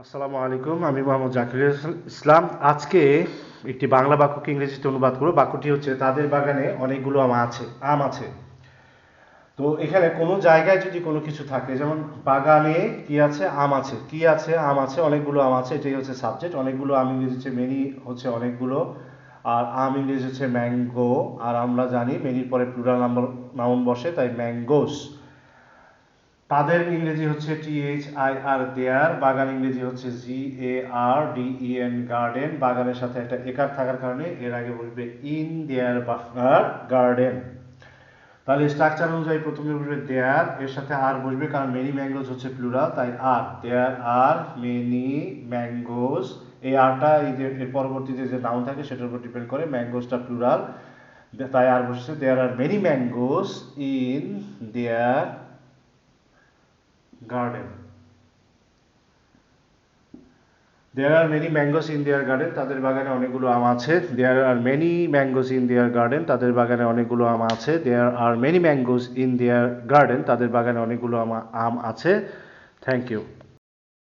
আসসালামু আলাইকুম, আমি মোহাম্মদ জাকির ইসলাম। আজকে একটি বাংলা বাক্যকে ইংরেজিতে অনুবাদ করব। বাক্যটি হচ্ছে, তাদের বাগানে অনেকগুলো আম আছে আম আছে। তো এখানে কোনো জায়গায় যদি কোনো কিছু থাকে, যেমন বাগানে কি আছে? আম আছে। কি আছে? আম আছে, অনেকগুলো আম আছে, এটাই হচ্ছে সাবজেক্ট অনেকগুলো আম ইংরেজি হচ্ছে মেনি হচ্ছে অনেকগুলো। আর আম ইংরেজি হচ্ছে ম্যাঙ্গো আর আমরা জানি মেনির পরে প্লুরাল নাম্বার নাউন বসে, তাই ম্যাঙ্গোস তাদের ইংরেজি হচ্ছে টি এইচ আই আর দেয়ার বাগান ইংরেজি হচ্ছে G A R D E N garden বাগানের সাথে একটা একার থাকার কারণে এর আগে বলবে ইন দেয়ার বাফার গার্ডেন তাহলে স্ট্রাকচার অনুযায়ী প্রথমে বসবে দেয়ার এর সাথে আর বসবে কারণ মেনি ম্যাঙ্গোজ হচ্ছে প্লুরাল তাই আর দেয়ার আর মেনি ম্যাঙ্গোজ এই আরটা এই যে এর পরবর্তীতে যে নাউন থাকে সেটার উপর ডিপেন্ড করে ম্যাঙ্গোজটা প্লুরাল তাই আর বসছে। There are many mangoes in their garden. There are many mangoes in their garden. তাদের বাগানে অনেকগুলো আম আছে. There are many mangoes in their garden. তাদের বাগানে অনেকগুলো আম আছে. There are many mangoes in their garden. তাদের বাগানে অনেকগুলো আম আছে. Thank you.